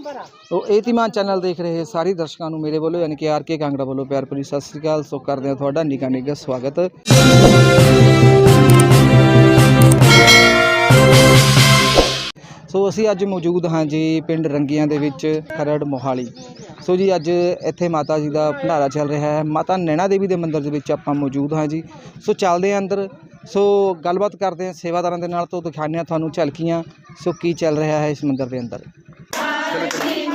Number ਇਹ ਤੋ ਏਤੀਮਾਨ channel ਦੇਖ ਰਹੇ ਸਾਰੇ ਦਰਸ਼ਕਾਂ ਨੂੰ ਮੇਰੇ ਵੱਲੋਂ, ਯਾਨੀ ਕਿ ਆਰ ਕੇ ਕਾਂਗੜਾ ਵੱਲੋਂ ਪਿਆਰ ਭਰੀ ਸਤਿ ਸ੍ਰੀ ਅਕਾਲ। ਸੋ ਕਰਦੇ ਹਾਂ ਤੁਹਾਡਾ ਨਿੱਘਾ ਨਿੱਘਾ ਸਵਾਗਤ। ਸੋ ਅਸੀਂ ਅੱਜ ਮੌਜੂਦ ਹਾਂ ਜੀ ਪਿੰਡ ਰੰਗੀਆਂ ਦੇ ਵਿੱਚ, ਖਰੜ ਮੋਹਾਲੀ। ਸੋ ਜੀ ਅੱਜ ਇੱਥੇ ਮਾਤਾ ਜੀ ਦਾ ਭੰਡਾਰਾ ਚੱਲ ਰਿਹਾ ਹੈ। ਮਾਤਾ ਨੈਣਾ ਦੇਵੀ ਦੇ ਮੰਦਿਰ ਦੇ ਵਿੱਚ ਆਪਾਂ ਮੌਜੂਦ ਹਾਂ ਜੀ। ਸੋ ਚੱਲਦੇ ਹਾਂ ਅੰਦਰ। ਸੋ ਗੱਲਬਾਤ ਕਰਦੇ ਹਾਂ ਸੇਵਾਦਾਰਾਂ ਦੇ ਨਾਲ ਤੋਂ, ਦਿਖਾਉਂਦੇ ਹਾਂ ਤੁਹਾਨੂੰ ਝਲਕੀਆਂ। ਸੋ ਕੀ ਚੱਲ ਰਿਹਾ ਹੈ ਇਸ ਮੰਦਿਰ ਦੇ ਅੰਦਰ? Thank you.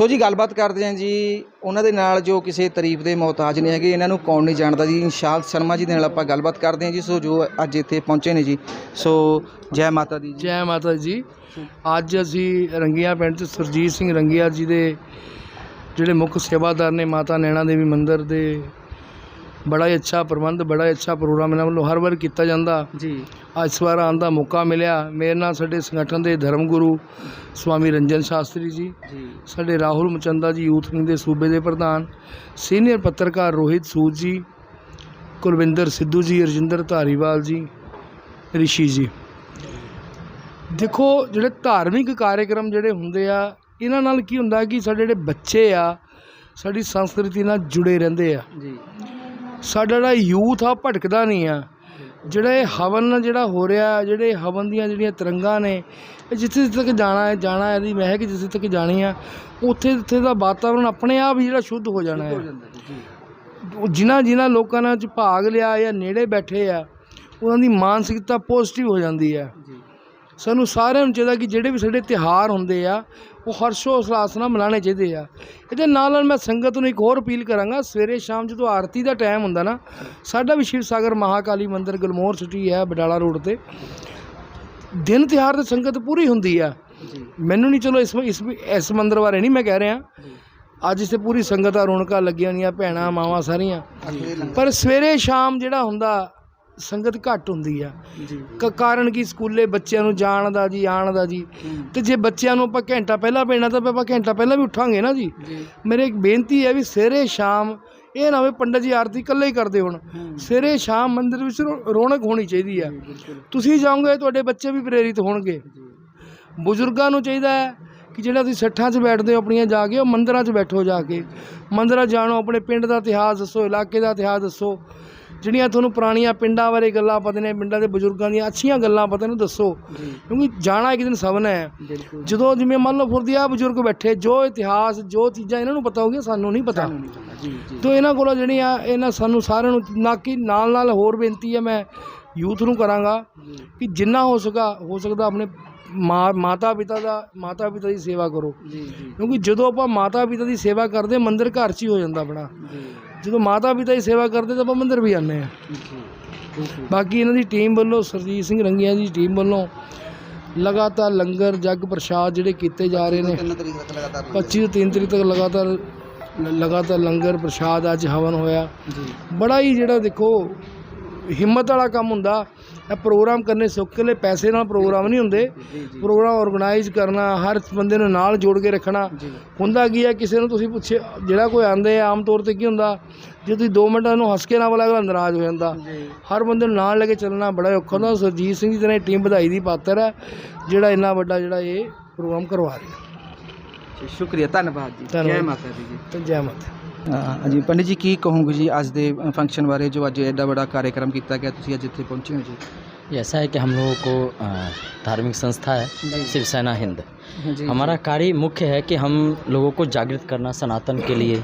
ਸੋ ਜੀ, ਗੱਲਬਾਤ ਕਰਦੇ ਹਾਂ ਜੀ। ਉਹਨਾਂ ਦੇ ਨਾਲ ਜੋ ਕਿਸੇ ਤਾਰੀਫ ਦੇ ਮੁਹਤਾਜ ਨਹੀਂ ਹੈਗੇ, ਇਹਨਾਂ ਨੂੰ ਕੌਣ ਨਹੀਂ ਜਾਣਦਾ ਜੀ? ਨਿਸ਼ਾਂਤ ਸ਼ਰਮਾ ਜੀ ਦੇ ਨਾਲ ਆਪਾਂ ਗੱਲਬਾਤ ਕਰਦੇ ਹਾਂ ਜੀ। ਸੋ ਜੋ ਅੱਜ ਇੱਥੇ ਪਹੁੰਚੇ ਨੇ ਜੀ। ਸੋ ਜੈ ਮਾਤਾ ਦੀ ਜੀ। ਜੈ ਮਾਤਾ ਜੀ। ਅੱਜ ਅਸੀਂ ਰੰਗੀਆਂ ਪਿੰਡ 'ਚ ਸੁਰਜੀਤ ਸਿੰਘ ਰੰਗੀਆ ਜੀ ਦੇ ਜਿਹੜੇ ਮੁੱਖ ਸੇਵਾਦਾਰ ਨੇ, ਮਾਤਾ ਨੈਣਾ ਦੇਵੀ ਮੰਦਿਰ ਦੇ ਬੜਾ ਹੀ ਅੱਛਾ ਪ੍ਰਬੰਧ ਬੜਾ ਹੀ ਅੱਛਾ ਪ੍ਰੋਗਰਾਮ ਇਹਨਾਂ ਵੱਲੋਂ ਹਰ ਵਾਰ ਕੀਤਾ ਜਾਂਦਾ। ਜੀ। ਅੱਜ ਇਸ ਵਾਰ ਆਉਣ ਦਾ ਮੌਕਾ ਮਿਲਿਆ। ਮੇਰੇ ਨਾਲ ਸਾਡੇ ਸੰਗਠਨ ਦੇ ਧਰਮ ਗੁਰੂ ਸਵਾਮੀ ਰੰਜਨ ਸ਼ਾਸਤਰੀ ਜੀ ਜੀ। ਸਾਡੇ ਰਾਹੁਲ ਮਚੰਦਾ ਜੀ ਯੂਥ ਵਿੰਗ ਦੇ ਸੂਬੇ ਦੇ ਪ੍ਰਧਾਨ ਸੀਨੀਅਰ ਪੱਤਰਕਾਰ ਰੋਹਿਤ ਸੂਦ ਜੀ ਕੁਲਵਿੰਦਰ ਸਿੱਧੂ ਜੀ ਰਜਿੰਦਰ ਧਾਰੀਵਾਲ ਜੀ ਰਿਸ਼ੀ ਜੀ। ਦੇਖੋ ਜਿਹੜੇ ਧਾਰਮਿਕ ਕਾਰਜਕ੍ਰਮ ਜਿਹੜੇ ਹੁੰਦੇ ਆ ਇਹਨਾਂ ਨਾਲ ਕੀ ਹੁੰਦਾ ਕਿ ਸਾਡੇ ਜਿਹੜੇ ਬੱਚੇ ਆ ਸਾਡੀ ਸੰਸਕ੍ਰਿਤੀ ਨਾਲ ਜੁੜੇ ਰਹਿੰਦੇ ਆ। ਜੀ। ਸਾਡਾ ਜਿਹੜਾ ਯੂਥ ਆ ਭਟਕਦਾ ਨਹੀਂ ਆ। ਜਿਹੜਾ ਇਹ ਹਵਨ ਜਿਹੜਾ ਹੋ ਰਿਹਾ ਜਿਹੜੇ ਹਵਨ ਦੀਆਂ ਜਿਹੜੀਆਂ ਤਰੰਗਾਂ ਨੇ ਇਹ ਜਿੱਥੇ ਜਿੱਥੇ ਤੱਕ ਜਾਣਾ ਹੈ ਜਾਣਾ ਹੈ ਇਹਦੀ ਮਹਿਕ ਜਿੱਥੇ ਤੱਕ ਜਾਣੀ ਆ ਉੱਥੇ ਉੱਥੇ ਦਾ ਵਾਤਾਵਰਣ ਆਪਣੇ ਆਪ ਹੀ ਜਿਹੜਾ ਸ਼ੁੱਧ ਹੋ ਜਾਣਾ ਹੋ। ਜਿਨ੍ਹਾਂ ਜਿਨ੍ਹਾਂ ਲੋਕਾਂ ਨਾਲ ਚ ਭਾਗ ਲਿਆ ਜਾਂ ਨੇੜੇ ਬੈਠੇ ਆ ਉਹਨਾਂ ਦੀ ਮਾਨਸਿਕਤਾ ਪੋਜ਼ਿਟਿਵ ਹੋ ਜਾਂਦੀ ਹੈ। ਸਾਨੂੰ ਸਾਰਿਆਂ ਨੂੰ ਚਾਹੀਦਾ ਕਿ ਜਿਹੜੇ ਵੀ ਸਾਡੇ ਤਿਉਹਾਰ ਹੁੰਦੇ ਆ ਉਹ ਹਰਸ਼ੋ ਉਸਲਾਸ ਨਾਲ ਮਨਾਉਣੇ ਚਾਹੀਦੇ ਆ। ਇਹਦੇ ਨਾਲ ਨਾਲ ਮੈਂ ਸੰਗਤ ਨੂੰ ਇੱਕ ਹੋਰ ਅਪੀਲ ਕਰਾਂਗਾ ਸਵੇਰੇ ਸ਼ਾਮ ਜਦੋਂ ਆਰਤੀ ਦਾ ਟਾਈਮ ਹੁੰਦਾ ਨਾ ਸਾਡਾ ਵੀ ਸ਼ਿਵ ਸਾਗਰ ਮਹਾਕਾਲੀ ਮੰਦਿਰ ਗਲਮੋਹਰ ਸਿਟੀ ਹੈ ਬਡਾਲਾ ਰੋਡ ਤੇ ਦਿਨ ਤਿਉਹਾਰ ਤੇ ਸੰਗਤ ਪੂਰੀ ਹੁੰਦੀ ਆ। ਮੈਨੂੰ ਨਹੀਂ ਚਲੋ ਇਸ ਇਸ ਇਸ ਮੰਦਿਰ ਬਾਰੇ ਨਹੀਂ ਮੈਂ ਕਹਿ ਰਿਹਾ। ਅੱਜ ਇੱਥੇ ਪੂਰੀ ਸੰਗਤ ਆ ਰੌਣਕਾਂ ਲੱਗੀਆਂ ਹੋਈਆਂ ਭੈਣਾਂ ਮਾਵਾਂ ਸਾਰੀਆਂ। ਪਰ ਸਵੇਰੇ ਸ਼ਾਮ ਜਿਹੜਾ ਹੁੰਦਾ ਸੰਗਤ ਘੱਟ ਹੁੰਦੀ ਆ। ਜੀ। ਕ- ਕਾਰਨ ਕੀ? ਸਕੂਲੇ ਬੱਚਿਆਂ ਨੂੰ ਜਾਣ ਦਾ ਜੀ ਆਉਣ ਦਾ ਜੀ। ਤੇ ਜੇ ਬੱਚਿਆਂ ਨੂੰ ਆਪਾਂ ਘੰਟਾ ਪਹਿਲਾਂ ਪੈਣਾ ਤਾਂ ਆਪਾਂ ਘੰਟਾ ਪਹਿਲਾਂ ਵੀ ਉੱਠਾਂਗੇ ਨਾ ਜੀ। ਮੇਰੇ ਇੱਕ ਬੇਨਤੀ ਹੈ ਵੀ ਸਵੇਰੇ ਸ਼ਾਮ ਇਹ ਨਾ ਹੋਵੇ ਪੰਡਤ ਜੀ ਆਰਤੀ ਇਕੱਲੇ ਹੀ ਕਰਦੇ ਹੋਣ। ਸਵੇਰੇ ਸ਼ਾਮ ਮੰਦਿਰ ਵਿੱਚ ਰੌਣਕ ਹੋਣੀ ਚਾਹੀਦੀ ਬਿਲਕੁਲ। ਤੁਸੀਂ ਜਾਓਗੇ ਤੁਹਾਡੇ ਬੱਚੇ ਵੀ ਪ੍ਰੇਰਿਤ ਹੋਣਗੇ। ਬਜ਼ੁਰਗਾਂ ਨੂੰ ਚਾਹੀਦਾ ਹੈ ਕਿ ਜਿਹੜਾ ਤੁਸੀਂ ਸੱਠਾਂ 'ਚ ਬੈਠਦੇ ਹੋ ਆਪਣੀਆਂ ਜਾ ਕੇ ਉਹ ਮੰਦਿਰਾਂ 'ਚ ਬੈਠੋ ਜਾ ਕੇ। ਮੰਦਿਰਾਂ ਜਾਣੋ ਆਪਣੇ ਪਿੰਡ ਦਾ ਇਤਿਹਾਸ ਦੱਸੋ ਇਲਾਕੇ ਦਾ ਇਤਿਹਾਸ ਦੱਸੋ। ਜਿਹੜੀਆਂ ਤੁਹਾਨੂੰ ਪੁਰਾਣੀਆਂ ਪਿੰਡਾਂ ਬਾਰੇ ਗੱਲਾਂ ਪਤਾ ਨੇ ਪਿੰਡਾਂ ਦੇ ਬਜ਼ੁਰਗਾਂ ਦੀਆਂ ਅੱਛੀਆਂ ਗੱਲਾਂ ਪਤਾ ਨੇ ਦੱਸੋ। ਕਿਉਂਕਿ ਜਾਣਾ ਇੱਕ ਦਿਨ ਸਭ ਨੇ। ਹੈ ਜਦੋਂ ਜਿਵੇਂ ਮੰਨ ਲਓ ਫੁਰਦੀਆ ਬਜ਼ੁਰਗ ਬੈਠੇ ਜੋ ਇਤਿਹਾਸ ਜੋ ਚੀਜ਼ਾਂ ਇਹਨਾਂ ਨੂੰ ਪਤਾ ਹੋਗੀਆਂ ਸਾਨੂੰ ਨਹੀਂ ਪਤਾ। ਤੋ ਇਹਨਾਂ ਕੋਲੋਂ ਜਿਹੜੀਆਂ ਇਹਨਾਂ ਸਾਨੂੰ ਸਾਰਿਆਂ ਨੂੰ ਨਾ ਕਿ ਨਾਲ ਨਾਲ ਹੋਰ ਬੇਨਤੀ ਹੈ ਮੈਂ ਯੂਥ ਨੂੰ ਕਰਾਂਗਾ ਕਿ ਜਿੰਨਾ ਹੋ ਸਕਾ ਹੋ ਸਕਦਾ ਆਪਣੇ ਮਾਂ ਮਾਤਾ ਪਿਤਾ ਦਾ ਮਾਤਾ ਪਿਤਾ ਦੀ ਸੇਵਾ ਕਰੋ। ਜੀ ਜੀ। ਕਿਉਂਕਿ ਜਦੋਂ ਆਪਾਂ ਮਾਤਾ ਪਿਤਾ ਦੀ ਸੇਵਾ ਕਰਦੇ ਮੰਦਿਰ ਘਰ 'ਚ ਹੀ ਹੋ ਜਾਂਦਾ ਆਪਣਾ। ਜੀ। ਜਦੋਂ ਮਾਤਾ ਪਿਤਾ ਦੀ ਸੇਵਾ ਕਰਦੇ ਤਾਂ ਆਪਾਂ ਮੰਦਿਰ ਵੀ ਆਉਂਦੇ ਆ ਬਾਕੀ ਇਹਨਾਂ ਦੀ ਟੀਮ ਵੱਲੋਂ ਸਰਜੀਤ ਸਿੰਘ ਰੰਗੀਆਂ ਦੀ ਟੀਮ ਵੱਲੋਂ ਲਗਾਤਾਰ ਲੰਗਰ ਜਗ ਪ੍ਰਸ਼ਾਦ ਜਿਹੜੇ ਕੀਤੇ ਜਾ ਰਹੇ ਨੇ। ਤਿੰਨ ਤਰੀਕ ਤੱਕ ਲਗਾਤਾਰ 25 ਤੋਂ 3 ਤਰੀਕ ਤੱਕ ਲਗਾਤਾਰ ਲਗਾਤਾਰ ਲੰਗਰ ਪ੍ਰਸ਼ਾਦ ਅੱਜ ਹਵਨ ਹੋਇਆ। ਜੀ। ਬੜਾ ਹੀ ਜਿਹੜਾ ਦੇਖੋ ਹਿੰਮਤ ਵਾਲਾ ਕੰਮ ਹੁੰਦਾ। ਇਹ ਪ੍ਰੋਗਰਾਮ ਕਰਨੇ ਸੌਖੇ ਲਈ ਪੈਸੇ ਨਾਲ ਪ੍ਰੋਗਰਾਮ ਨਹੀਂ ਹੁੰਦੇ। ਪ੍ਰੋਗਰਾਮ ਆਰਗੇਨਾਈਜ਼ ਕਰਨਾ ਹਰ ਬੰਦੇ ਨੂੰ ਨਾਲ ਜੋੜ ਕੇ ਰੱਖਣਾ। ਹੁੰਦਾ ਕੀ ਹੈ ਕਿਸੇ ਨੂੰ ਤੁਸੀਂ ਪੁੱਛੇ ਜਿਹੜਾ ਕੋਈ ਆਂਦੇ ਆ ਆਮ ਤੌਰ ਤੇ ਕੀ ਹੁੰਦਾ ਜੇ ਤੁਸੀਂ 2 ਮਿੰਟ ਨੂੰ ਹੱਸ ਕੇ ਨਾ ਬੋਲਿਆ ਅਗਲਾ ਨਾਰਾਜ਼ ਹੋ ਜਾਂਦਾ। ਹਰ ਬੰਦੇ ਨੂੰ ਨਾਲ ਲੈ ਕੇ ਚੱਲਣਾ ਬੜਾ ਔਖਾ ਹੁੰਦਾ। ਸਰਜੀਤ ਸਿੰਘ ਜੀ ਦੀ ਟੀਮ ਵਧਾਈ ਦੀ ਪਾਤਰ ਹੈ ਜਿਹੜਾ ਇੰਨਾ ਵੱਡਾ ਜਿਹੜਾ ਇਹ ਪ੍ਰੋਗਰਾਮ ਕਰਵਾ ਰਿਹਾ। ਸ਼ੁਕਰੀਆ ਧੰਨਵਾਦ ਜੀ। ਜੈ ਮਾਤਾ ਦੀ ਜੈ। ਮਾਤਾ ਹਾਂ ਜੀ ਪੰਡਿਤ ਜੀ ਕੀ ਕਹੋਗੇ ਜੀ ਅੱਜ ਦੇ ਫੰਕਸ਼ਨ ਬਾਰੇ ਜੋ ਅੱਜ ਐਡਾ ਵੱਡਾ ਕਾਰਜਕ੍ਰਮ ਕੀਤਾ ਗਿਆ ਤੁਸੀਂ ਅੱਜ ਇੱਥੇ ਪਹੁੰਚੇ ਹੋ ਜੀ ये ऐसा है कि हम लोगों को अ, धार्मिक संस्था है जी। शिवसेना हिंद जी हमारा कार्य मुख्य है कि हम लोगों को जागृत करना सनातन के लिए।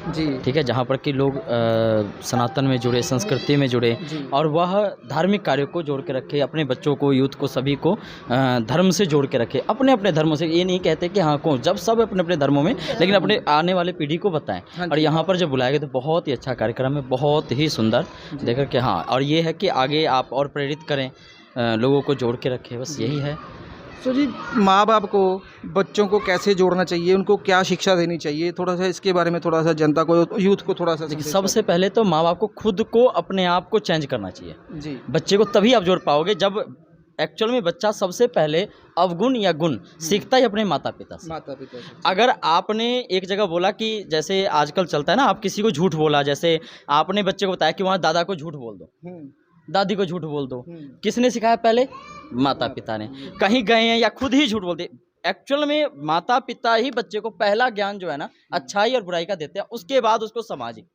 ठीक है जहाँ पर कि लोग अ, सनातन में जुड़े संस्कृति में जुड़े और वह धार्मिक कार्यों को जोड़ के रखे अपने बच्चों को यूथ को सभी को अ, धर्म से जोड़ के रखे। अपने अपने धर्मों से ये नहीं कहते कि हाँ कौन जब सब अपने अपने धर्मों में लेकिन अपने आने वाले पीढ़ी को बताएँ। हाँ और यहाँ पर जब बुलाया गया तो बहुत ही अच्छा कार्यक्रम है बहुत ही सुंदर। देखकर के हाँ और ये है कि आगे आप और प्रेरित करें लोगों को जोड़ के रखें बस यही है। तो जी माँ बाप को बच्चों को कैसे जोड़ना चाहिए? उनको क्या शिक्षा देनी चाहिए? थोड़ा सा इसके बारे में थोड़ा सा जनता को यूथ को थोड़ा सा सबसे पहले तो माँ बाप को खुद को अपने आप को चेंज करना चाहिए। जी। बच्चे को तभी आप जोड़ पाओगे जब एक्चुअल में बच्चा सबसे पहले अवगुण या गुण सीखता ही अपने माता पिता से। माता पिता से। अगर आपने एक जगह बोला कि जैसे आजकल चलता है ना आप किसी को झूठ बोला जैसे आपने बच्चे को बताया कि वहाँ दादा को झूठ बोल दो। हम्म, दादी को झूठ बोल दो। हम्म, किसने सिखाया पहले? माता पिता ने कहीं गए हैं या खुद ही झूठ बोलते एक्चुअल में माता पिता ही बच्चे को पहला ज्ञान जो है ना अच्छाई और बुराई का देते हैं। उसके बाद उसको सामाजिक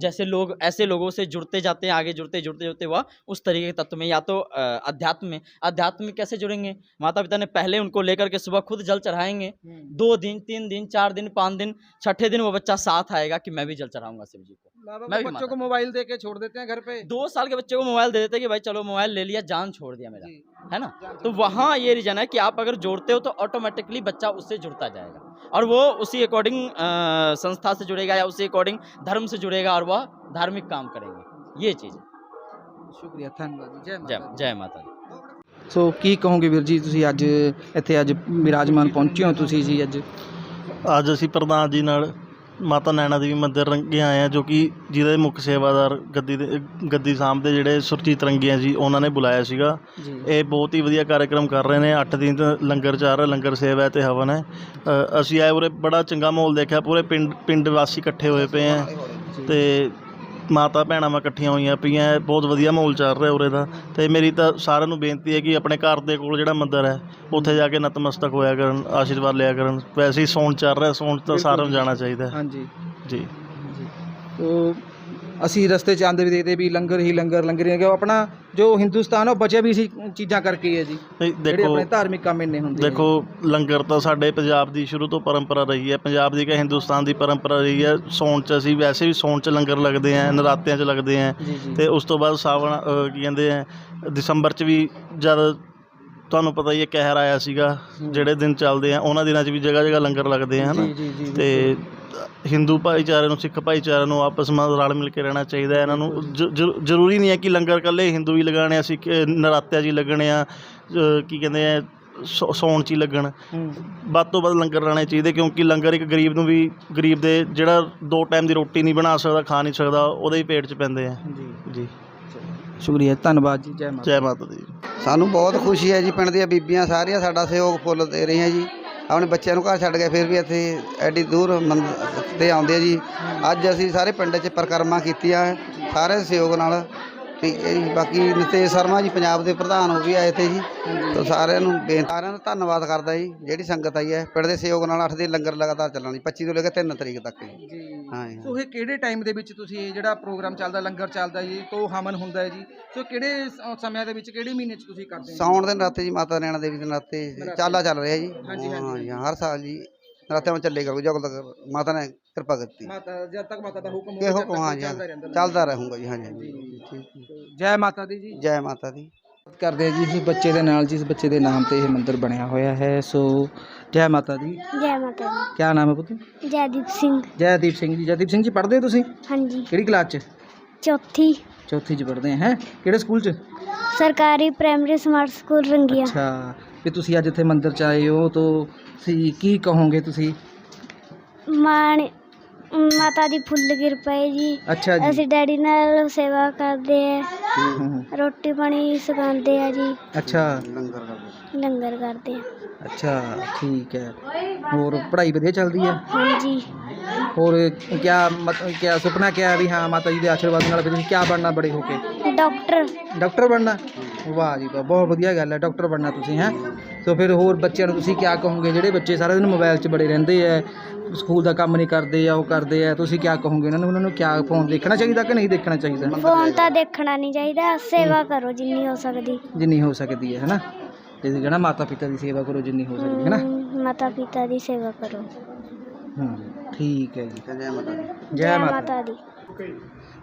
जैसे लोग ऐसे लोगों से जुड़ते जाते हैं आगे जुड़ते जुड़ते जुड़ते वह उस तरीके के तत्व में या तो अध्यात्म में। अध्यात्म में कैसे जुड़ेंगे? माता पिता ने पहले उनको लेकर के सुबह खुद जल चढ़ाएँगे। हम्म, दो दिन तीन दिन चार दिन पाँच दिन छठे दिन वो बच्चा साथ आएगा कि मैं भी जल चढ़ाऊँगा शिव जी को। माँ बाप मैं भी बच्चों मानता को मोबाइल दे के छोड़ देते हैं घर पे दो साल के बच्चे को मोबाइल दे देते हैं कि भाई चलो मोबाइल ले लिया जान छोड़ दिया मेरा जी, है ना जान तो छोड़ वहाँ ये रीजन है कि आप अगर जोड़ते हो तो ऑटोमेटिकली बच्चा उससे जुड़ता जाएगा और वो उसी अकॉर्डिंग संस्था से जुड़ेगा या उसी अकॉर्डिंग धर्म से जुड़ेगा और वह धार्मिक काम करेंगे ये चीज़ है ਸ਼ੁਕਰੀਆ ਧੰਨਵਾਦ ਜੀ ਜੈ जय ਮਾਤਾ ਦੀ। जय माता दी ਸੋ ਕੀ ਕਹੋਗੇ ਵੀਰ ਜੀ ਤੁਸੀਂ ਅੱਜ ਇੱਥੇ ਅੱਜ ਵਿਰਾਜਮਾਨ ਪਹੁੰਚੇ ਹੋ ਤੁਸੀਂ ਜੀ ਅੱਜ ਅੱਜ ਅਸੀਂ ਪ੍ਰਧਾਨ ਜੀ ਨਾਲ ਮਾਤਾ ਨੈਣਾ ਦੇਵੀ ਮੰਦਿਰ ਰੰਗੇ ਆਏ ਆ ਜੋ ਕਿ ਜਿਹਦੇ ਮੁੱਖ ਸੇਵਾਦਾਰ ਗੱਦੀ ਦੇ ਗੱਦੀ ਸਾਹਮਣੇ ਜਿਹੜੇ ਸੁਰਜੀਤ ਰੰਗੀਆਂ ਜੀ ਉਹਨਾਂ ਨੇ ਬੁਲਾਇਆ ਸੀਗਾ। ਜੀ। ਇਹ ਬਹੁਤ ਹੀ ਵਧੀਆ ਕਾਰਜਕ੍ਰਮ ਕਰ ਰਹੇ ਨੇ 8 ਦਿਨ ਤੋਂ ਲੰਗਰ ਚੱਲ ਰਿਹਾ ਲੰਗਰ ਸੇਵਾ ਹੈ ਤੇ ਹਵਨ ਹੈ। ਅ, ਅਸੀਂ ਆਏ ਉਰੇ ਬੜਾ ਚੰਗਾ ਮਾਹੌਲ ਦੇਖਿਆ ਪੂਰੇ ਪਿੰਡ ਪਿੰਡ ਵਾਸੀ ਇਕੱਠੇ ਹੋਏ ਪਏ ਆ। ਤੇ ਮਾਤਾ ਭੈਣਾਂ ਵਾ ਇਕੱਠੀਆਂ ਹੋਈਆਂ ਪਈਆਂ। ਬਹੁਤ ਵਧੀਆ ਮਾਹੌਲ ਚੱਲ ਰਿਹਾ ਉਰੇ ਦਾ। ਤੇ ਮੇਰੀ ਤਾਂ ਸਾਰਿਆਂ ਨੂੰ ਬੇਨਤੀ ਹੈ ਕਿ ਆਪਣੇ ਘਰ ਦੇ ਕੋਲ ਜਿਹੜਾ ਮੰਦਿਰ ਹੈ ਉੱਥੇ ਜਾ ਕੇ ਨਤਮਸਤਕ ਹੋਇਆ ਕਰਨ ਆਸ਼ੀਰਵਾਦ ਲਿਆ ਕਰਨ। ਵੈਸੇ ਹੀ ਸੌਣ ਚੱਲ ਰਿਹਾ ਸੌਣ ਤਾਂ ਸਾਰਿਆਂ ਨੂੰ ਜਾਣਾ ਚਾਹੀਦਾ ਹੈ। ਹਾਂਜੀ। ਜੀ। ਤੋ ਅਸੀਂ ਰਸਤੇ 'ਚ ਆਉਂਦੇ ਵੀ ਦੇਖਦੇ ਵੀ ਲੰਗਰ ਹੀ ਲੰਗਰ ਲੰਗਰ ਹੀ ਕਿ ਆਪਣਾ ਜੋ ਹਿੰਦੁਸਤਾਨ ਆ, ਉਹ ਬਚਿਆ ਵੀ ਸੀ ਚੀਜ਼ਾਂ ਕਰਕੇ ਹੀ ਹੈ ਜੀ। ਨਹੀਂ, ਜਿਹੜੇ ਦੇਖੋ ਆਪਣੇ ਧਾਰਮਿਕ ਕੰਮ ਇੰਨੇ ਹੁੰਦੇ ਨੇ। ਦੇਖੋ ਲੰਗਰ ਤਾਂ ਸਾਡੇ ਪੰਜਾਬ ਦੀ ਸ਼ੁਰੂ ਤੋਂ ਪਰੰਪਰਾ ਰਹੀ ਹੈ। ਪੰਜਾਬ ਦੀ ਕਿ ਹਿੰਦੁਸਤਾਨ ਦੀ ਪਰੰਪਰਾ ਰਹੀ ਹੈ। ਸੌਣ 'ਚ ਅਸੀਂ ਵੈਸੇ ਵੀ ਸੌਣ 'ਚ ਲੰਗਰ ਲੱਗਦੇ ਆ ਨਰਾਤਿਆਂ 'ਚ ਲੱਗਦੇ ਆ ਜੀ ਜੀ। ਤੇ ਉਸ ਤੋਂ ਬਾਅਦ ਸਾਵਣ ਅ, ਕੀ ਕਹਿੰਦੇ ਆ ਦਸੰਬਰ 'ਚ ਵੀ ਜਦ ਤੁਹਾਨੂੰ ਪਤਾ ਹੀ ਹੈ ਕਹਿਰ ਆਇਆ ਸੀਗਾ ਜਿਹੜੇ ਦਿਨ ਚੱਲਦੇ ਆ ਉਹਨਾਂ ਦਿਨਾਂ 'ਚ ਵੀ ਜਗ੍ਹਾ ਜਗ੍ਹਾ ਲੰਗਰ ਲੱਗਦੇ ਆ ਹਨਾ? ਜੀ ਜੀ ਜੀ ਤੇ ਹਿੰਦੂ ਭਾਈਚਾਰੇ ਨੂੰ ਸਿੱਖ ਭਾਈਚਾਰੇ ਨੂੰ ਆਪਸ ਵਿੱਚ ਰਲ ਮਿਲ ਕੇ ਰਹਿਣਾ ਚਾਹੀਦਾ ਹੈ। ਇਹਨਾਂ ਨੂੰ ਜ- ਜ- ਜ਼ਰੂਰੀ ਨਹੀਂ ਹੈ ਕਿ ਲੰਗਰ ਇਕੱਲੇ ਹਿੰਦੂ ਹੀ ਲਗਾਣੇ ਆ ਸਿੱਖ ਨਰਾਤਿਆਂ 'ਚ ਹੀ ਲੱਗਣੇ ਆ ਅ, ਕੀ ਕਹਿੰਦੇ ਆ ਸੌ- ਸੌਣ 'ਚ ਹੀ ਲੱਗਣ ਵੱਧ ਤੋਂ ਵੱਧ ਲੰਗਰ ਲਾਣੇ ਚਾਹੀਦੇ ਕਿਉਂਕਿ ਲੰਗਰ ਇੱਕ ਗਰੀਬ ਨੂੰ ਵੀ ਗਰੀਬ ਦੇ ਜਿਹੜਾ ਦੋ ਟਾਈਮ ਦੀ ਰੋਟੀ ਨਹੀਂ ਬਣਾ ਸਕਦਾ ਖਾ ਨਹੀਂ ਸਕਦਾ ਉਹਦੇ ਹੀ ਪੇਟ 'ਚ ਪੈਂਦੇ ਆ। ਜੀ। ਜੀ। ਸ਼ੁਕਰੀਆ ਧੰਨਵਾਦ ਜੀ ਜੈ ਮਾਤਾ ਜੈ ਮਾਤਾ ਦੀ। ਸਾਨੂੰ ਬਹੁਤ ਖੁਸ਼ੀ ਹੈ ਜੀ ਪਿੰਡ ਦੀਆਂ ਬੀਬੀਆਂ ਸਾਰੀਆਂ ਸਾਡਾ ਸਹਿਯੋਗ ਫੁੱਲ ਦੇ ਰਹੀਆਂ ਜੀ। ਆਪਣੇ ਬੱਚਿਆਂ ਨੂੰ ਘਰ ਛੱਡ ਕੇ ਫਿਰ ਵੀ ਇੱਥੇ ਐਡੀ ਦੂਰ ਮੰਦਰ ਤੇ ਆਉਂਦੇ ਆ ਜੀ। ਅੱਜ ਅਸੀਂ ਸਾਰੇ ਪਿੰਡ 'ਚ ਪਰਿਕਰਮਾ ਕੀਤੀਆਂ, ਸਾਰੇ ਸਹਿਯੋਗ ਨਾਲ ਠੀਕ ਹੈ ਜੀ ਬਾਕੀ ਨਿਤੇਸ਼ ਸ਼ਰਮਾ ਜੀ ਪੰਜਾਬ ਦੇ ਪ੍ਰਧਾਨ ਉਹ ਵੀ ਆਏ ਤੇ ਜੀ। ਤਾਂ ਸਾਰਿਆਂ ਨੂੰ ਬੇਨਤੀ ਸਾਰਿਆਂ ਦਾ ਧੰਨਵਾਦ ਕਰਦਾ ਜੀ ਜਿਹੜੀ ਸੰਗਤ ਆਈ ਹੈ। ਪਿੰਡ ਦੇ ਸਹਿਯੋਗ ਨਾਲ 8 ਦਿਨ ਲੰਗਰ ਲਗਾਤਾਰ ਚੱਲਣਾ ਜੀ 25 ਤੋਂ ਲੈ ਕੇ 3 ਤਰੀਕ ਤੱਕ ਜੀ। ਜੀ। ਹਾਂ ਜੀ। ਸੋ ਇਹ ਕਿਹੜੇ ਟਾਈਮ ਦੇ ਵਿੱਚ ਤੁਸੀਂ ਇਹ ਜਿਹੜਾ ਪ੍ਰੋਗਰਾਮ ਚੱਲਦਾ ਲੰਗਰ ਚੱਲਦਾ ਜੀ ਤੋਂ ਹਵਨ ਹੁੰਦਾ ਹੈ ਜੀ। ਸੋ ਕਿਹੜੇ ਸ- ਸਮਿਆਂ ਦੇ ਵਿੱਚ ਕਿਹੜੇ ਮਹੀਨੇ 'ਚ ਤੁਸੀਂ ਕਰਦੇ ਹੋ? ਸਾਉਣ ਦੇ ਨਰਾਤੇ ਜੀ ਮਾਤਾ ਨੈਣਾ ਦੇਵੀ ਦੇ ਨਰਾਤੇ ਚਾਲਾ ਚੱਲ ਰਿਹਾ ਜੀ। ਹਾਂ ਜੀ ਹਰ ਸਾਲ ਜੀ ਨਰਾਤਿਆਂ ਵਿੱਚ ਚੱਲੇ ਕਰੋ ਜਦ ਤੱਕ ਮਾਤਾ ਨੇ ਕਿਰਪਾ ਕੀਤੀ ਮਾਤਾ ਜਦ ਤੱਕ ਮਾਤਾ ਦਾ ਹੁਕਮ ਕਿ ਹੋਵੇ ਹੁਕਮ ਹਾਂ ਜੀ ਹਾਂ। ਚੱਲਦਾ ਰਹਿੰਦਾ ਚੱਲਦਾ ਰਹੂੰਗਾ ਜੀ ਹਾਂਜੀ ਹਾਂਜੀ ਠੀਕ ਹੈ। ਜੈ ਮਾਤਾ ਦੀ ਜੀ ਜੈ ਮਾਤਾ ਦੀ ਕਰਦੇ ਹਾਂ ਜੀ ਇਸ ਬੱਚੇ ਦੇ ਨਾਲ ਜਿਸ ਬੱਚੇ ਦੇ ਨਾਮ ਤੇ ਇਹ ਮੰਦਿਰ ਬਣਿਆ ਹੋਇਆ ਹੈ ਸੋ ਜੈ ਮਾਤਾ ਦੀ ਜੈ ਮਾਤਾ ਕੀ ਨਾਮ ਹੈ ਪੁੱਤ ਦੀ ਜੈਦੀਪ ਸਿੰਘ ਜੈਦੀਪ ਸਿੰਘ ਜੀ ਜੈਦੀਪ ਸਿੰਘ ਜੀ ਪੜ੍ਹਦੇ ਹੋ ਤੁਸੀਂ ਹਾਂਜੀ ਕਿਹੜੀ ਕਲਾਸ 'ਚ ਚੌਥੀ ਚੌਥੀ 'ਚ ਪੜ੍ਹਦੇ ਆ ਹੈ ਕਿਹੜੇ ਸਕੂਲ 'ਚ ਸਰਕਾਰੀ ਪ੍ਰਾਇਮਰੀ ਸਮਾਰਟ ਸਕੂਲ ਰੰਗੀਆ ਅੱਛਾ ਵੀ ਤੁਸੀਂ ਅੱਜ ਇੱਥੇ ਮੰਦਿਰ 'ਚ ਆਏ ਹੋ ਤਾਂ ਤੁਸੀਂ ਕੀ ਕਹੋਗੇ ਤੁਸੀਂ? ਮਾਣ ਮਾਤਾ ਦੀ ਫੁੱਲ ਕਿਰਪਾ ਹੈ ਜੀ। ਅੱਛਾ ਜੀ। ਅਸੀਂ ਡੈਡੀ ਨਾਲ ਸੇਵਾ ਕਰਦੇ ਆ ਹੂੰ, ਹੂੰ। ਰੋਟੀ ਪਾਣੀ ਸਿਖਾਉਂਦੇ ਆ ਜੀ। ਅੱਛਾ। ਲੰਗਰ ਕਰਦੇ ਆ ਅੱਛਾ ਠੀਕ ਹੈ। ਹੋਰ ਪੜ੍ਹਾਈ ਵਧੀਆ ਚੱਲਦੀ ਹੈ ਹਾਂਜੀ। ਹੋਰ ਕਿਆ ਮਤਲਬ ਕਿਆ ਸੁਪਨਾ ਕਿਆ ਹੈ ਵੀ ਹਾਂ ਮਾਤਾ ਜੀ ਦੇ ਆਸ਼ੀਰਵਾਦ ਨਾਲ ਵੀ ਤੁਸੀਂ ਕਿਆ ਬਣਨਾ ਬੜੇ ਹੋ ਕੇ? ਡਾਕਟਰ। ਡਾਕਟਰ ਬਣਨਾ? ਵਾਹ ਜੀ ਵਾਹ ਬਹੁਤ ਵਧੀਆ ਗੱਲ ਹੈ ਡਾਕਟਰ ਬਣਨਾ ਤੁਸੀਂ ਹੈ। ਸੋ ਫਿਰ ਹੋਰ ਬੱਚਿਆਂ ਨੂੰ ਤੁਸੀਂ ਕਿਆ ਕਹੋਗੇ? ਜਿਹੜੇ ਬੱਚੇ ਸਾਰਾ ਦਿਨ ਮੋਬਾਈਲ 'ਚ ਬੜੇ ਰਹਿੰਦੇ ਆ ਸਕੂਲ ਦਾ ਕੰਮ ਨਹੀਂ ਕਰਦੇ ਆ ਉਹ ਕਰਦੇ ਆ ਤੁਸੀਂ ਕਿਆ ਕਹੋਗੇ ਉਹਨਾਂ ਨੂੰ? ਉਹਨਾਂ ਨੂੰ ਕਿਆ ਫੋਨ ਦੇਖਣਾ ਚਾਹੀਦਾ ਕਿ ਨਹੀਂ ਦੇਖਣਾ ਚਾਹੀਦਾ? ਫੋਨ ਤਾਂ ਦੇਖਣਾ ਨਹੀਂ ਚਾਹੀਦਾ ਸੇਵਾ ਕਰੋ ਜਿੰਨੀ ਹੋ ਸਕਦੀ। ਜਿੰਨੀ ਹੋ ਸਕਦੀ ਹੈ ਹੈਨਾ? ਤੇ ਜਿਹੜਾ ਮਾਤਾ ਪਿਤਾ ਦੀ ਸੇਵਾ ਕਰੋ ਜਿੰਨੀ ਹੋ ਸਕਦੀ ਹੈ ਨਾ ਹਮ, ਮਾਤਾ ਪਿਤਾ ਦੀ ਸੇਵਾ ਕਰੋ। ਹੂੰ ਠੀਕ ਹੈ ਜੀ। ਜੈ ਮਾਤਾ ਦੀ। ਜੈ ਮਾਤਾ ਦੀ।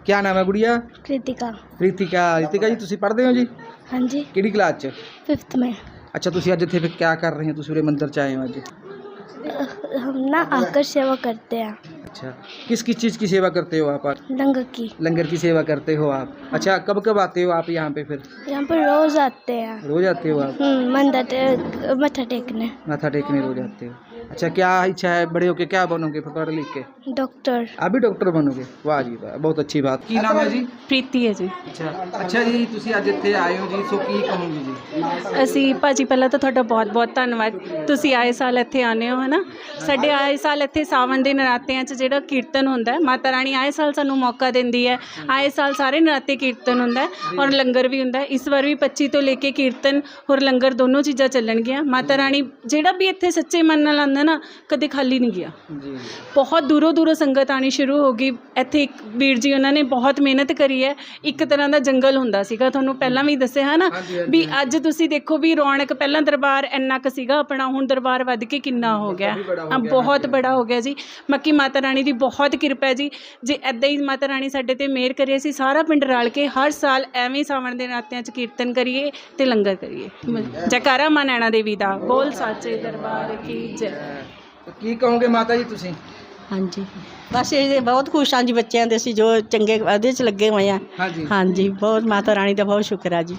ਕਿਆ ਨਾਮ ਹੈ ਗੁੜੀਆ? ਕ੍ਰਿਤਿਕਾ ਰਿਤਿਕਾ ਰਿਤਿਕਾ ਜੀ ਤੁਸੀਂ ਪੜ੍ਹਦੇ ਹੋ ਜੀ? ਹਾਂਜੀ। ਕਿਹੜੀ ਕਲਾਸ 'ਚ? 5th में ਅੱਛਾ ਤੁਸੀਂ ਅੱਜ ਇੱਥੇ ਫਿਰ ਕਿਆ ਕਰ ਰਹੇ ਹੋ ਤੁਸੀਂ ਉਰੇ ਮੰਦਿਰ 'ਚ ਆਏ ਹੋ ਅੱਜ हम ना आकर सेवा करते हैं अच्छा किस किस चीज़ की सेवा करते हो आप लंगर की लंगर की सेवा करते हो आप अच्छा कब कब आते हो आप यहाँ पे फिर यहाँ पर रोज आते हैं रोज आते हो आप हम्म, मंदिर टे- मत्था टेकने माथा टेकने रोज आते हो अच्छा क्या इच्छा है बड़े होके क्या बनोगे फिर पढ़ लिख के डॉक्टर आप भी डॉक्टर बनोगे वाह जी वाह बहुत अच्छी बात की नाम है जी ਪ੍ਰੀਤੀ ਹੈ ਜੀ ਅੱਛਾ ਅੱਛਾ ਜੀ ਤੁਸੀਂ ਅੱਜ ਇੱਥੇ ਆਏ ਹੋ ਜੀ ਸੋ ਕੀ ਕਹੋਗੇ ਜੀ ਅਸੀਂ ਭਾਜੀ ਪਹਿਲਾਂ ਤਾਂ ਤੁਹਾਡਾ ਬਹੁਤ-ਬਹੁਤ ਧੰਨਵਾਦ ਤੁਸੀਂ ਆਏ ਸਾਲ ਇੱਥੇ ਆਨੇ ਹੋ ਹਨਾ ਸਾਡੇ ਆਏ ਸਾਲ ਇੱਥੇ ਸਾਵਣ ਦੇ ਨਰਾਤਿਆਂ 'ਚ ਜਿਹੜਾ ਕੀਰਤਨ ਹੁੰਦਾ ਹੈ ਮਾਤਾ ਰਾਣੀ ਆਏ ਸਾਲ ਸਾਨੂੰ ਮੌਕਾ ਦਿੰਦੀ ਹੈ ਆਏ ਸਾਲ ਸਾਰੇ ਨਰਾਤੇ ਕੀਰਤਨ ਹੁੰਦਾ ਹੈ ਔਰ ਲੰਗਰ ਵੀ ਹੁੰਦਾ ਹੈ ਇਸ ਵਾਰ ਵੀ 25 ਤੋਂ ਲੈ ਕੇ ਕੀਰਤਨ ਔਰ ਲੰਗਰ ਦੋਨੋਂ ਚੀਜ਼ਾਂ ਚੱਲਣਗੀਆਂ ਮਾਤਾ ਰਾਣੀ ਜਿਹੜਾ ਵੀ ਇੱਥੇ ਸੱਚੇ ਮਨ ਨਾਲ ਆਉਂਦਾ ਨਾ ਕਦੇ ਖਾਲੀ ਨਹੀਂ ਗਿਆ। ਜੀ। ਬਹੁਤ ਦੂਰੋਂ ਦੂਰੋਂ ਸੰਗਤ ਆਣੀ ਸ਼ੁਰੂ ਹੋ ਗਈ। ਇੱਥੇ ਇੱਕ ਵੀਰ ਜੀ ਉਹਨਾਂ ਨੇ ਬਹੁਤ ਮਿਹਨਤ ਕਰੀ ਹੈ। ਇੱਕ ਤਰ੍ਹਾਂ ਦਾ ਜੰਗਲ ਹੁੰਦਾ ਸੀਗਾ ਤੁਹਾਨੂੰ ਪਹਿਲਾਂ ਵੀ ਦੱਸਿਆ ਹੈ ਨਾ? ਵੀ ਅੱਜ ਤੁਸੀਂ ਦੇਖੋ ਵੀ ਰੌਣਕ ਪਹਿਲਾਂ ਦਰਬਾਰ ਇੰਨਾ ਕੁ ਸੀਗਾ ਆਪਣਾ ਹੁਣ ਦਰਬਾਰ ਵੱਧ ਕੇ ਕਿੰਨਾ ਹੋ ਗਿਆ। ਹੋ ਹਾਂ, ਬਹੁਤ। ਬੜਾ ਹੋ ਗਿਆ ਜੀ। ਬਾਕੀ ਮਾਤਾ ਰਾਣੀ ਦੀ ਬਹੁਤ ਕਿਰਪਾ ਹੈ ਜੀ। ਜੇ ਐਦਾਂ ਹੀ ਮਾਤਾ ਰਾਣੀ ਸਾਡੇ ਤੇ ਮਿਹਰ ਕਰੇ ਅਸੀਂ ਸਾਰਾ ਪਿੰਡ ਰਲ ਕੇ ਹਰ ਸਾਲ ਐਵੇਂ ਹੀ ਸਾਵਣ ਦੇ ਨਾਤਿਆਂ 'ਚ ਕੀਰਤਨ ਕਰੀਏ ਤੇ ਲੰਗਰ ਕਰੀਏ। ਜੈਕਾਰਾ ਮਾਂ ਨੈਣਾ ਦੇਵੀ ਦਾ। ਬੋਲ ਸਾਚੇ ਦਰਬਾਰ ਕੀ ਜੈ। ਕੀ ਕਹੋਗੇ ਮਾਤਾ ਜੀ ਤੁਸੀਂ? ਹਾਂਜੀ। ਬਸ ਇਹ ਬਹੁਤ ਖੁਸ਼ ਹਾਂ ਜੀ ਬੱਚਿਆਂ ਦੇ ਅਸੀਂ ਜੋ ਚੰਗੇ ਉਹਦੇ 'ਚ ਲੱਗੇ ਹੋਏ ਆ ਹਾਂਜੀ। ਹਾਂਜੀ ਬਹੁਤ ਮਾਤਾ ਰਾਣੀ ਦਾ ਬਹੁਤ ਸ਼ੁਕਰ ਆ ਜੀ।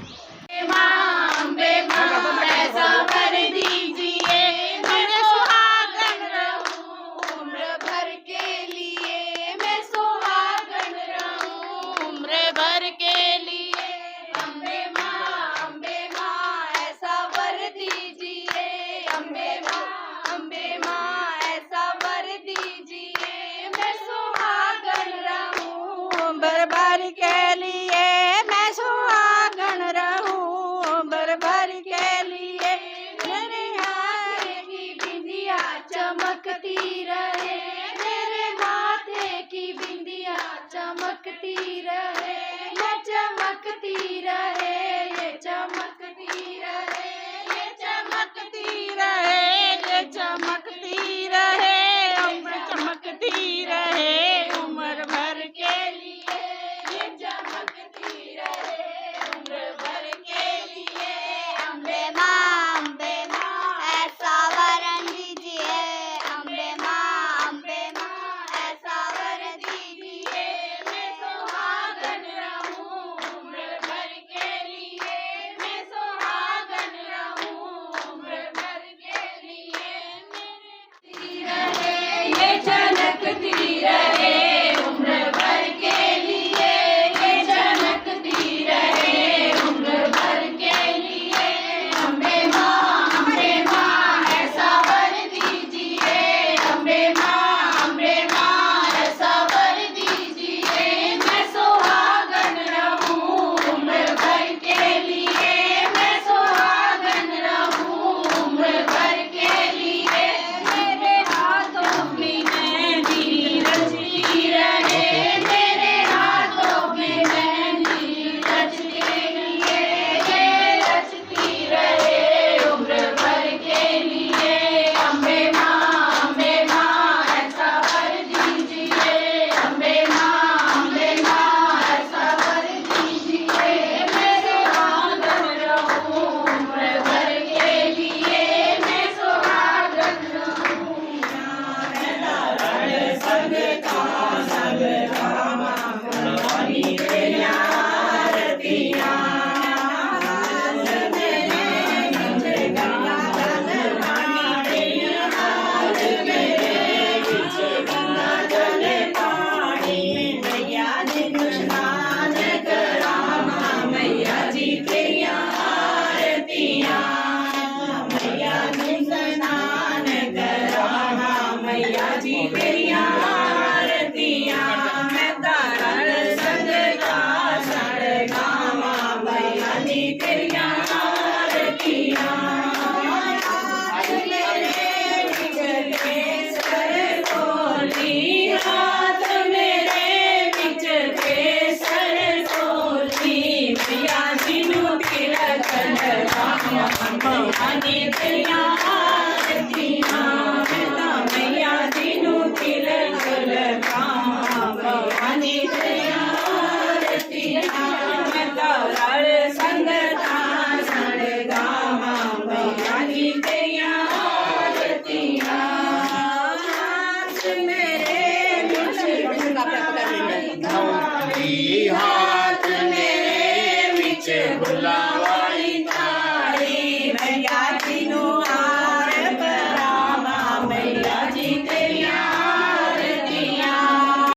ਜੀ ਤੇਰੀਆਂ ਆਰਤੀਆਂ। Amen.